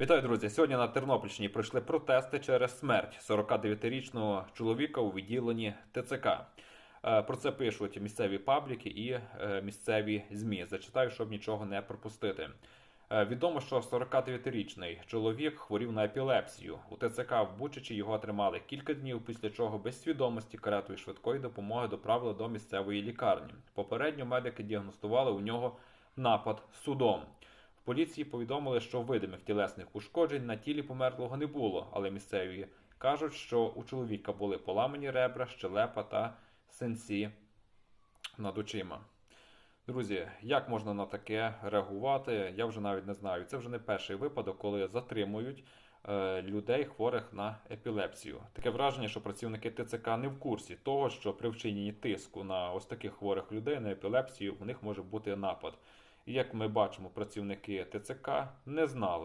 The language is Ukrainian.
Вітаю, друзі! Сьогодні на Тернопільщині пройшли протести через смерть 49-річного чоловіка у відділенні ТЦК. Е, Про це пишуть місцеві пабліки і е, місцеві ЗМІ. Зачитаю, щоб нічого не пропустити. Е, Відомо, що 49-річний чоловік хворів на епілепсію. У ТЦК в Бучачі його тримали кілька днів, після чого без свідомості каретою швидкої допомоги доправили до місцевої лікарні. Попередньо медики діагностували у нього напад судом. Поліції повідомили, що видимих тілесних ушкоджень на тілі померлого не було, але місцеві кажуть, що у чоловіка були поламані ребра, щелепа та синці над очима. Друзі, як можна на таке реагувати? Я вже навіть не знаю. Це вже не перший випадок, коли затримують е, людей, хворих на епілепсію. Таке враження, що працівники ТЦК не в курсі того, що при вчиненні тиску на ось таких хворих людей на епілепсію у них може бути напад. Як ми бачимо, працівники ТЦК не знали.